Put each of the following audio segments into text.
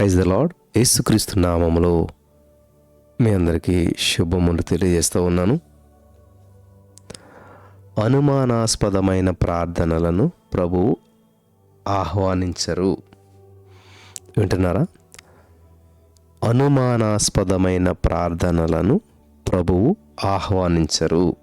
Praise the lord యేసుక్రీస్తు నామములో మీ అందరికీ శుభములు తెలియజేస్తూ ఉన్నాను. అనుమానాస్పదమైన ప్రార్థనలను ప్రభువు ఆహ్వానించరు. వింటున్నారా? అనుమానాస్పదమైన ప్రార్థనలను ప్రభువు ఆహ్వానించరు.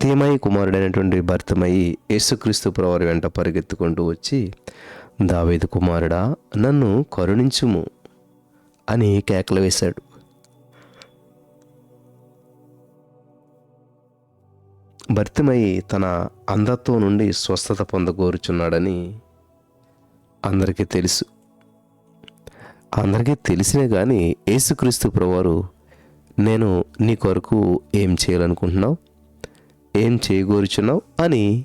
తీమయ్య కుమారుడైనటువంటి భర్తమయ్యి యేసుక్రీస్తు ప్రవారి వెంట పరిగెత్తుకుంటూ వచ్చి దావేదు కుమారుడా నన్ను కరుణించుము అని కేకలు వేశాడు. భర్తమయ్యి తన అంధత్వం నుండి స్వస్థత పొందగోరుచున్నాడని అందరికీ తెలుసు. అందరికీ తెలిసినే కానీ యేసుక్రీస్తు ప్రవారు నేను నీ కొరకు ఏం చేయాలనుకుంటున్నావు? ఏం చేయగోరుచున్నావు? అని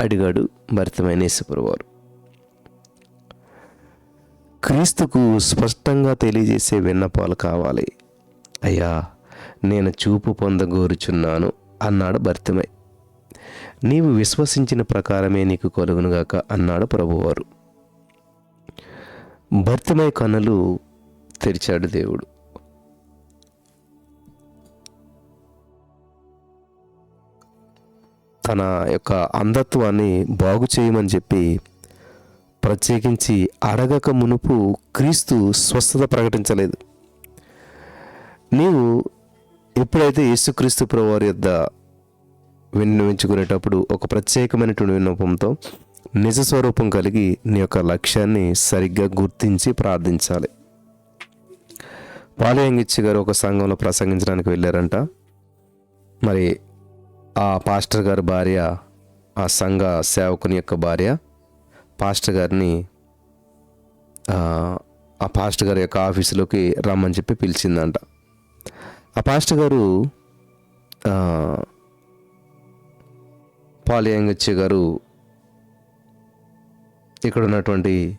అడిగాడు భర్తమైన యేసుప్రవారు క్రీస్తుకు స్పష్టంగా తెలియజేసే విన్నపాలు కావాలి. అయ్యా నేను చూపు పొందగోరుచున్నాను అన్నాడు భర్తమై. నీవు విశ్వసించిన ప్రకారమే నీకు కలుగునుగాక అన్నాడు ప్రభువారు. భర్తమై కన్నులు తెరిచాడు దేవుడు. తన యొక్క అంధత్వాన్ని బాగు చేయమని చెప్పి ప్రత్యేకించి అడగక మునుపు క్రీస్తు స్వస్థత ప్రకటించలేదు. నీవు ఎప్పుడైతే యేసుక్రీస్తు ప్రభువారి యొద్ద విన్నవించుకునేటప్పుడు ఒక ప్రత్యేకమైనటువంటి విన్నపంతో నిజ స్వరూపం కలిగి నీ యొక్క లక్ష్యాన్ని సరిగ్గా గుర్తించి ప్రార్థించాలి. పాలయంగిచ్చి గారు ఒక సంఘంలో ప్రసంగించడానికి వెళ్ళారంట. మరి ఆ పాస్టర్ గారి భార్య ఆ సంఘ సేవకుని యొక్క భార్య పాస్టర్ గారిని ఆ, పాస్టర్ గారి యొక్క ఆఫీసులోకి రమ్మని చెప్పి పిలిచిందంట. ఆ పాస్టర్ గారు ఆ, గారు ఇక్కడ ఉన్నటువంటి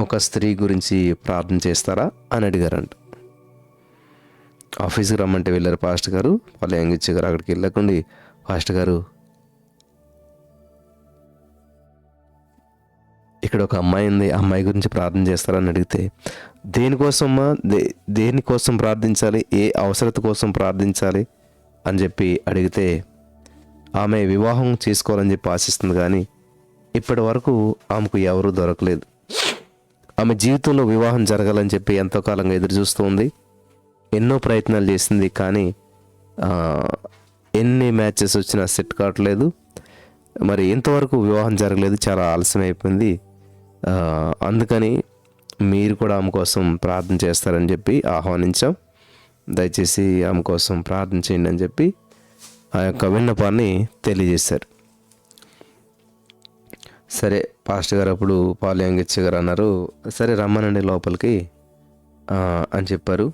ఒక స్త్రీ గురించి ప్రార్థన చేస్తారా అని అడిగారంట. ఆఫీస్కి రమ్మంటే వెళ్ళారు పాస్టర్ గారు. పాలియంగచ్చి గారు అక్కడికి వెళ్ళకుండా పాస్టర్ గారు ఇక్కడ ఒక అమ్మాయి ఉంది ఆ అమ్మాయి గురించి ప్రార్థన చేస్తారని అడిగితే దేనికోసమ్మా దే దేనికోసం ప్రార్థించాలి? ఏ అవసరత కోసం ప్రార్థించాలి? అని చెప్పి అడిగితే ఆమె వివాహం చేసుకోవాలని చెప్పి ఆశిస్తుంది కానీ ఇప్పటి వరకు ఆమెకు ఎవరూ దొరకలేదు. ఆమె జీవితంలో వివాహం జరగాలని చెప్పి ఎంతో కాలంగా ఎదురు ఉంది. ఎన్నో ప్రయత్నాలు చేసింది కానీ ఎన్ని మ్యాచెస్ వచ్చినా సెట్ కావట్లేదు. మరి ఇంతవరకు వివాహం జరగలేదు చాలా ఆలస్యం అయిపోయింది అందుకని మీరు కూడా ఆమె కోసం ప్రార్థన చేస్తారని చెప్పి ఆహ్వానించాం. దయచేసి ఆమె కోసం ప్రార్థన చేయండి అని చెప్పి ఆ యొక్క విన్నపాన్ని తెలియజేశారు. సరే పాస్టర్ గారు అప్పుడు పాలయంగిచ్చ గారు అన్నారు సరే రమ్మనండి లోపలికి అని చెప్పారు.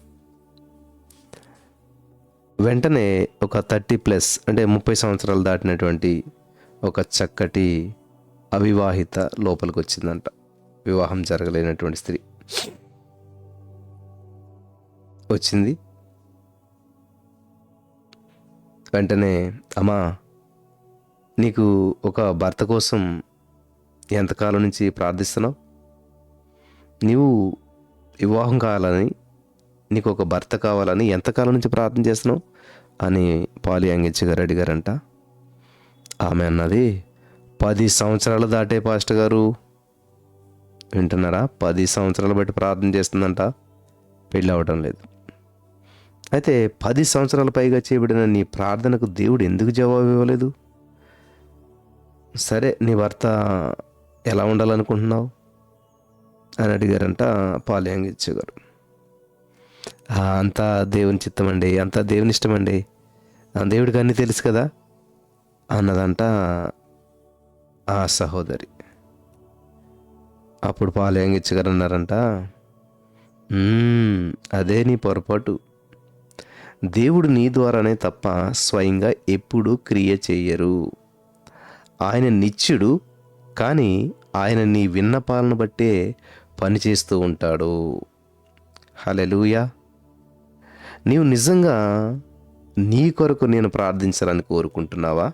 వెంటనే ఒక థర్టీ ప్లస్ అంటే ముప్పై సంవత్సరాలు దాటినటువంటి ఒక చక్కటి అవివాహిత లోపలికి వచ్చిందంట. వివాహం జరగలేనటువంటి స్త్రీ వచ్చింది. వెంటనే అమ్మా నీకు ఒక భర్త కోసం ఎంతకాలం నుంచి ప్రార్థిస్తున్నావు? నీవు వివాహం కావాలని నీకు ఒక భర్త కావాలని ఎంతకాలం నుంచి ప్రార్థన చేస్తున్నావు? అని పాలి అంగించి గారు అడిగారంట. ఆమె అన్నది పది సంవత్సరాలు దాటే పాస్టర్ గారు వింటున్నారా? పది సంవత్సరాలు బట్టి ప్రార్థన చేస్తుందంట. పెళ్ళి అవ్వడం లేదు. అయితే పది సంవత్సరాల పైగా చేయబడిన నీ ప్రార్థనకు దేవుడు ఎందుకు జవాబు ఇవ్వలేదు? సరే నీ భర్త ఎలా ఉండాలనుకుంటున్నావు? అని అడిగారంట పాలయంగిచ్చే గారు అంతా దేవుని చిత్తం అండి అంతా దేవుని ఇష్టం అండి ఆ, దేవుడికి అన్నీ తెలుసు కదా? అన్నదంట ఆ సహోదరి. అప్పుడు పాలయంగిచ్చ గారు అన్నారంట అదే నీ పొరపాటు. దేవుడు నీ ద్వారానే తప్ప స్వయంగా ఎప్పుడూ క్రియ చెయ్యరు. ఆయన నిత్యుడు కానీ ఆయన నీ విన్నపాలను బట్టే పనిచేస్తూ ఉంటాడు. హలెలుయా నీవు నిజంగా నీ కొరకు నేను ప్రార్థించాలని కోరుకుంటున్నావా?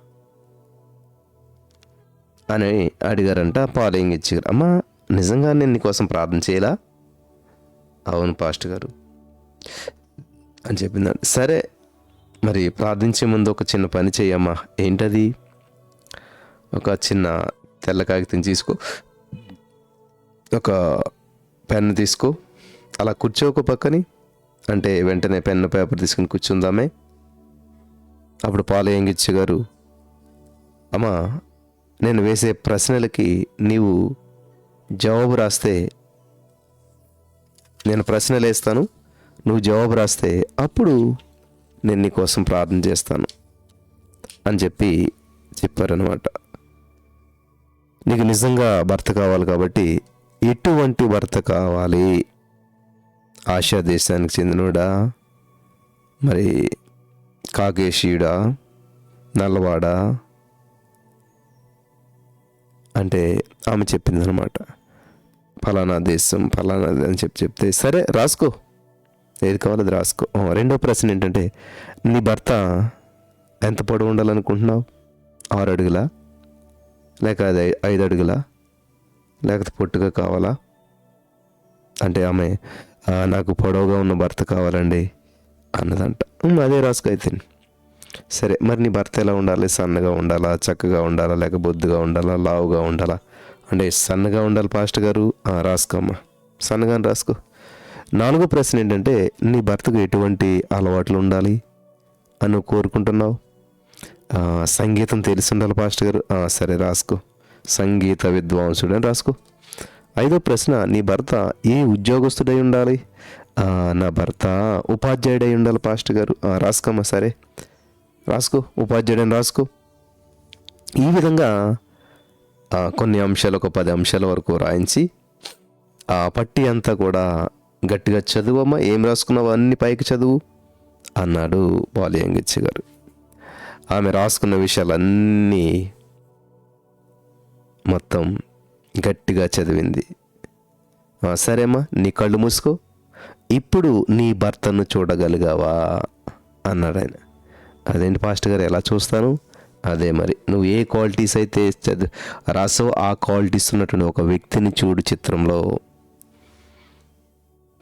అని అడిగారంట పాలయంగిచ్చి గారు అమ్మా నిజంగా నేను నీకోసం ప్రార్థన చేయాలా? అవును పాస్ట్ గారు. అని చెప్పిందండి సరే మరి ప్రార్థించే ముందు ఒక చిన్న పని చేయమ్మా. ఏంటది? ఒక చిన్న తెల్ల కాగితం తీసుకో. ఒక పెన్ను తీసుకో. అలా కూర్చోక పక్కని. అంటే వెంటనే పెన్ను పేపర్ తీసుకుని కూర్చుందామే. అప్పుడు పాలయంగిచ్చి గారు అమ్మా నేను వేసే ప్రశ్నలకి నీవు జవాబు రాస్తే నేను ప్రశ్నలు వేస్తాను. నువ్వు జవాబు రాస్తే అప్పుడు నేను నీకోసం ప్రార్థన చేస్తాను అని చెప్పి చెప్పారనమాట నీకు నిజంగా భర్త కావాలి కాబట్టి ఎటువంటి భర్త కావాలి? ఆసియా దేశానికి చెందినోడా? మరి కాకేశీయుడా? నల్లవాడా? అంటే ఆమె చెప్పిందనమాట ఫలానా దేశం ఫలానా అని చెప్పి చెప్తే సరే రాసుకో. ఏది కావాలో అది రాసుకో. రెండో ప్రశ్న ఏంటంటే నీ భర్త ఎంత పొడవు ఉండాలనుకుంటున్నావు? ఆరు అడుగులా? లేక అది ఐదు అడుగులా? లేకపోతే పొట్టుగా కావాలా? అంటే ఆమె నాకు పొడవుగా ఉన్న భర్త కావాలండి అన్నదంట. అదే రాసుకో అయితే. సరే మరి నీ భర్త ఎలా ఉండాలి? సన్నగా ఉండాలా? చక్కగా ఉండాలా? లేక బొద్దుగా ఉండాలా? లావుగా ఉండాలా? అంటే సన్నగా ఉండాలి పాస్టర్ గారు? "ఆ, రాసుకోమ్మా. సన్నగా రాసుకో. నాలుగో ప్రశ్న ఏంటంటే నీ భర్తకు ఎటువంటి అలవాట్లు ఉండాలి అని కోరుకుంటున్నావు? సంగీతం తెలిసి ఉండాలి పాస్టర్ గారు? సరే రాసుకో. సంగీత విద్వాంసుడు అని రాసుకో. ఐదో ప్రశ్న నీ భర్త ఏ ఉద్యోగస్తుడై ఉండాలి? నా భర్త ఉపాధ్యాయుడై ఉండాలి పాస్టర్ గారు? రాసుకోమ్మా సరే. రాసుకో ఉపాధ్యాయుడని రాసుకో. ఈ విధంగా కొన్ని అంశాలు ఒక పది అంశాల వరకు రాయించి ఆ పట్టి అంతా కూడా గట్టిగా చదువు అమ్మా ఏం రాసుకున్నావు అన్ని పైకి చదువు అన్నాడు బాలియంగిచ్చి గారు. ఆమె రాసుకున్న విషయాలన్నీ మొత్తం గట్టిగా చదివింది. సరేమ్మా నీ కళ్ళు మూసుకో. ఇప్పుడు నీ భర్తను చూడగలిగావా అన్నాడు ఆయన అదేంటి పాస్టర్ గారు ఎలా చూస్తాను? అదే మరి. నువ్వు ఏ క్వాలిటీస్ అయితే రాసో ఆ క్వాలిటీస్ ఉన్నటువంటి ఒక వ్యక్తిని చూడు చిత్రంలో.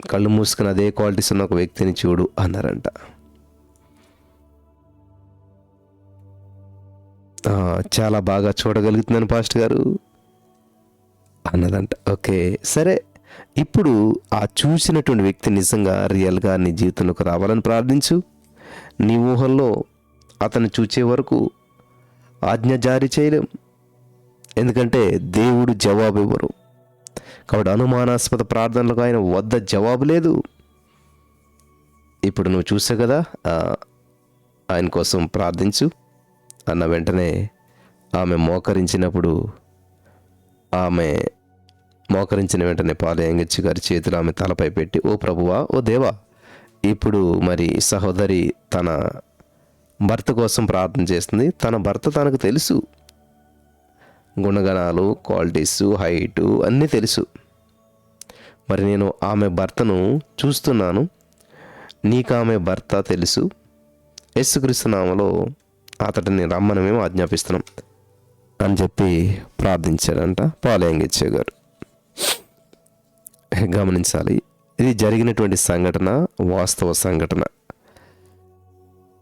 కళ్ళు మూసుకుని అదే క్వాలిటీస్ ఉన్న ఒక వ్యక్తిని చూడు అన్నారంట. చాలా బాగా చూడగలుగుతున్నాను పాస్టర్ గారు అన్నదంట. ఓకే సరే. ఇప్పుడు ఆ చూసినటువంటి వ్యక్తి నిజంగా రియల్గా నీ జీవితంలోకి రావాలని ప్రార్థించు. నీ ఊహల్లో అతను చూచే వరకు ఆజ్ఞ జారీ చేయలేం. ఎందుకంటే దేవుడు జవాబు ఇవ్వరు. కాబట్టి అనుమానాస్పద ప్రార్థనలకు ఆయన వద్ద జవాబు లేదు. ఇప్పుడు నువ్వు చూసావు కదా ఆయన కోసం ప్రార్థించు అన్న వెంటనే ఆమె మోకరించినప్పుడు ఆమె మోకరించిన వెంటనే పాలయంగచ్చి గారి చేతులు ఆమె తలపై పెట్టి ఓ ప్రభువా ఓ దేవా ఇప్పుడు మరి సహోదరి తన భర్త కోసం ప్రార్థన చేస్తుంది. తన భర్త తనకు తెలుసు. గుణగణాలు క్వాలిటీస్ హైటు అన్నీ తెలుసు. మరి నేను ఆమె భర్తను చూస్తున్నాను. నీకు ఆమె భర్త తెలుసు. యేసుక్రీస్తు నామలో అతడిని రమ్మని మేము ఆజ్ఞాపిస్తున్నాం. అని చెప్పి ప్రార్థించాడంట పాలయంగిచ్చే గారు గమనించాలి. ఇది జరిగినటువంటి సంఘటన వాస్తవ సంఘటన.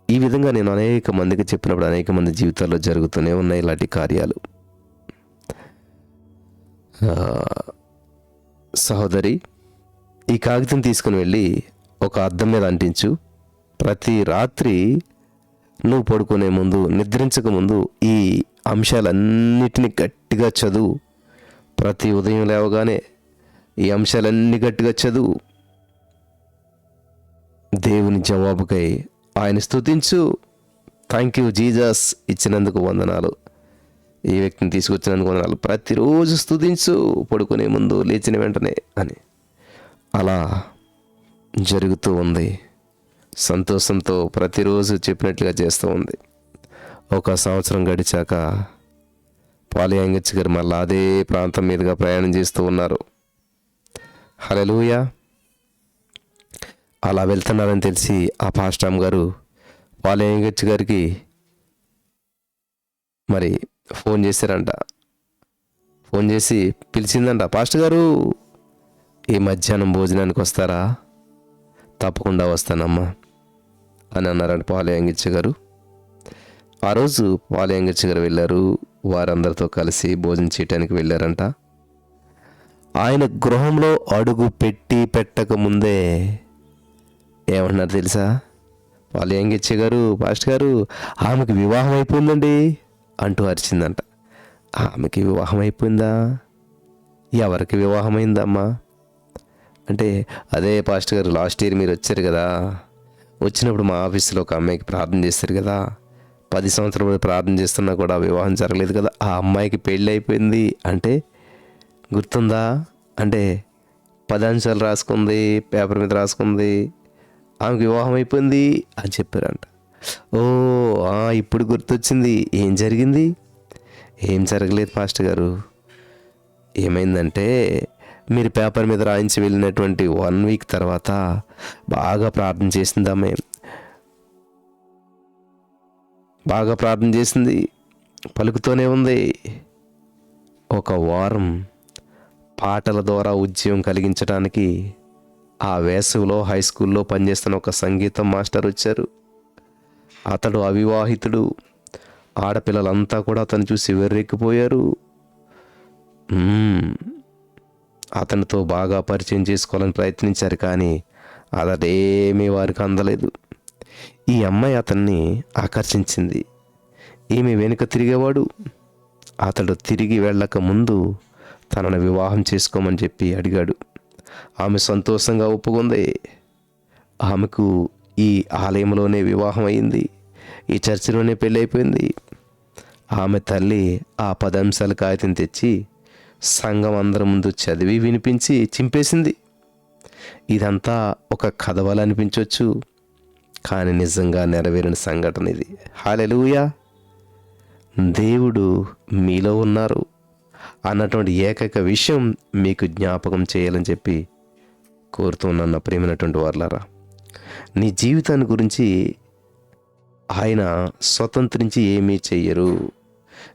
ఈ విధంగా నేను అనేక మందికి చెప్పినప్పుడు అనేక మంది జీవితాల్లో జరుగుతూనే ఉన్నాయి ఇలాంటి కార్యాలు. సహోదరి ఈ కాగితం తీసుకుని వెళ్ళి ఒక అద్దం మీద అంటించు. ప్రతి రాత్రి నువ్వు పడుకునే ముందు నిద్రించక ముందు ఈ అంశాలన్నిటినీ గట్టిగా చదువు. ప్రతి ఉదయం లేవగానే ఈ అంశాలన్నీ గట్టిగా చదువు. దేవుని జవాబుకై ఆయన స్తుతించు. థ్యాంక్ యూ జీజస్ ఇచ్చినందుకు వందనాలు. ఈ వ్యక్తిని తీసుకొచ్చినందుకు వందనాలు. ప్రతిరోజు స్థుతించు పడుకునే ముందు లేచిన వెంటనే అని. అలా జరుగుతూ ఉంది. సంతోషంతో ప్రతిరోజు చెప్పినట్లుగా చేస్తూ ఉంది. ఒక సంవత్సరం గడిచాక పాలియాంగచ్చి గారు మళ్ళీ అదే ప్రాంతం మీదుగా ప్రయాణం చేస్తూ ఉన్నారు. హలలుయా అలా వెళ్తున్నారని తెలిసి ఆ పాస్టామ్ గారు పాలియాంగచ్చి గారికి మరి ఫోన్ చేశారంట. ఫోన్ చేసి పిలిచిందంట పాస్టర్ గారు ఈ మధ్యాహ్నం భోజనానికి వస్తారా? తప్పకుండా వస్తానమ్మా అని అన్నారంట పాలయంగిచ్చ గారు. ఆ రోజు పాలయంగిచ్చ గారు వెళ్ళారు వారందరితో కలిసి భోజనం చేయటానికి వెళ్ళారంట. ఆయన గృహంలో అడుగు పెట్టి పెట్టక ముందే ఏమన్నారు తెలుసా? వాళ్ళు ఏం గారు పాస్టర్ గారు ఆమెకి వివాహం అయిపోయిందండి అంటూ అరిచిందంట. ఆమెకి వివాహం అయిపోయిందా? ఎవరికి వివాహం అయిందమ్మా? అంటే అదే పాస్టర్ గారు లాస్ట్ ఇయర్ మీరు వచ్చారు కదా? వచ్చినప్పుడు మా ఆఫీస్లో ఒక అమ్మాయికి ప్రార్థన చేస్తారు కదా? పది సంవత్సరాలు ప్రార్థన చేస్తున్నా కూడా వివాహం జరగలేదు కదా? ఆ అమ్మాయికి పెళ్ళి అయిపోయింది. అంటే గుర్తుందా? అంటే పది అంశాలు రాసుకుంది పేపర్ మీద రాసుకుంది ఆమెకు వివాహం అయిపోయింది అని చెప్పారంట. ఓ ఇప్పుడు గుర్తొచ్చింది. ఏం జరిగింది? ఏం జరగలేదు పాస్టర్ గారు. ఏమైందంటే మీరు పేపర్ మీద రాయించి వెళ్ళినటువంటి వన్ వీక్ తర్వాత బాగా ప్రార్థన చేసింది ఆమె బాగా ప్రార్థన చేసింది. పలుకుతూనే ఉంది. ఒక వారం పాటల ద్వారా ఉద్యమం కలిగించడానికి ఆ వేసవిలో హై స్కూల్లో పనిచేస్తున్న ఒక సంగీతం మాస్టర్ వచ్చారు. అతడు అవివాహితుడు. ఆడపిల్లలంతా కూడా అతను చూసి వెర్రెక్కిపోయారు. అతనితో బాగా పరిచయం చేసుకోవాలని ప్రయత్నించారు కానీ అదటేమీ వారికి అందలేదు. ఈ అమ్మాయి అతన్ని ఆకర్షించింది. ఈమె వెనుక తిరిగేవాడు. అతడు తిరిగి వెళ్ళక ముందు తనను వివాహం చేసుకోమని చెప్పి అడిగాడు. ఆమె సంతోషంగా ఒప్పుకుంది. ఆమెకు ఈ ఆలయంలోనే వివాహం అయింది. ఈ చర్చిలోనే పెళ్ళి అయిపోయింది ఆమె తల్లి ఆ పదంశాల కాగితం తెచ్చి సంఘం అందరి ముందు చదివి వినిపించి చింపేసింది. ఇదంతా ఒక కథవల అనిపించవచ్చు కానీ నిజంగా నెరవేరిన సంఘటన ఇది. హాలెలుయా దేవుడు మీలో ఉన్నారు. అన్నటువంటి ఏకైక విషయం మీకు జ్ఞాపకం చేయాలని చెప్పి కోరుతున్నాను ప్రేమైనటువంటి వాళ్ళారా నీ జీవితాన్ని గురించి ఆయన స్వతంత్రించి ఏమీ చెయ్యరు.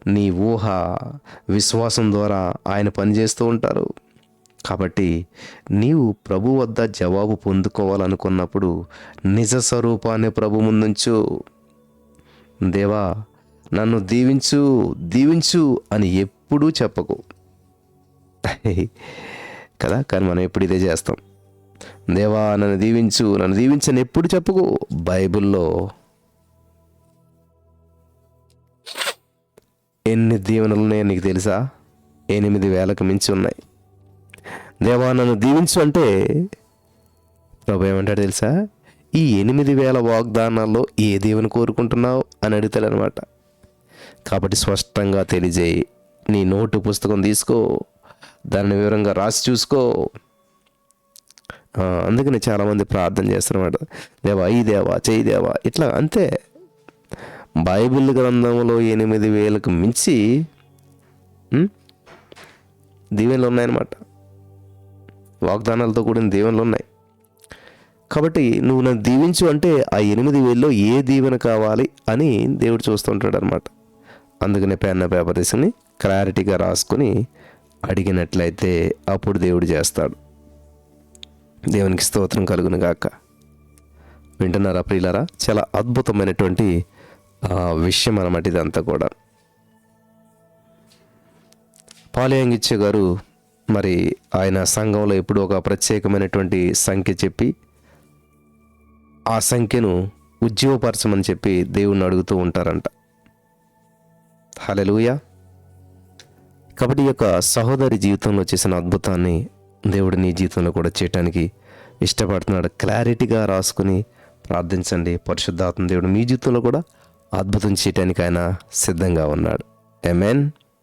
నీ ఊహ విశ్వాసం ద్వారా ఆయన పనిచేస్తూ ఉంటారు. కాబట్టి నీవు ప్రభు వద్ద జవాబు పొందుకోవాలనుకున్నప్పుడు నిజ స్వరూపాన్ని ప్రభు ముందుంచు. దేవా నన్ను దీవించు దీవించు అని ఎప్పుడు చెప్పకు. కదా? కానీ మనం ఎప్పుడు ఇదే చేస్తాం. దేవా నన్ను దీవించు నన్ను దీవించని ఎప్పుడు చెప్పుకో. బైబిల్లో ఎన్ని దీవెనలు ఉన్నాయో నీకు తెలుసా? ఎనిమిది వేలకు మించి ఉన్నాయి. దేవా నన్ను దీవించు అంటే ప్రభు ఏమంటాడు తెలుసా? ఈ ఎనిమిది వేల వాగ్దానాల్లో ఏ దేవుని కోరుకుంటున్నావు? అని అడుగుతాడు అనమాట కాబట్టి స్పష్టంగా తెలియజేయి. నీ నోటు పుస్తకం తీసుకో దాన్ని వివరంగా రాసి చూసుకో. అందుకని చాలామంది ప్రార్థన చేస్తున్నమాట దేవా ఈ దేవా చేయి దేవా ఇట్లా అంతే. బైబిల్ గ్రంథంలో ఎనిమిది వేలకు మించి దీవెనలు ఉన్నాయన్నమాట. వాగ్దానాలతో కూడిన దీవెనలు ఉన్నాయి. కాబట్టి నువ్వు నన్ను దీవించు అంటే ఆ ఎనిమిది వేల్లో ఏ దీవెన కావాలి అని దేవుడు చూస్తుంటాడు అనమాట అందుకనే పెన్న పేపర్ తీసుకుని క్లారిటీగా రాసుకుని అడిగినట్లయితే అప్పుడు దేవుడు చేస్తాడు. దేవునికి స్తోత్రం కలుగును గాక. వింటున్నారా ప్రియులరా? చాలా అద్భుతమైనటువంటి విషయం అన్నమాట ఇదంతా కూడా. పాలయంగిచ్చే గారు మరి ఆయన సంఘంలో ఎప్పుడు ఒక ప్రత్యేకమైనటువంటి సంఖ్య చెప్పి ఆ సంఖ్యను ఉద్యోగపరచమని చెప్పి దేవుణ్ణి అడుగుతూ ఉంటారంట. హలెలూయా కాబట్టి ఈ యొక్క సహోదరి జీవితంలో చేసిన అద్భుతాన్ని దేవుడు నీ జీవితంలో కూడా చేయటానికి ఇష్టపడుతున్నాడు. క్లారిటీగా రాసుకుని ప్రార్థించండి. పరిశుద్ధాత్మ దేవుడు మీ జీవితంలో కూడా అద్భుతం చేయటానికి ఆయన సిద్ధంగా ఉన్నాడు. ఎమెన్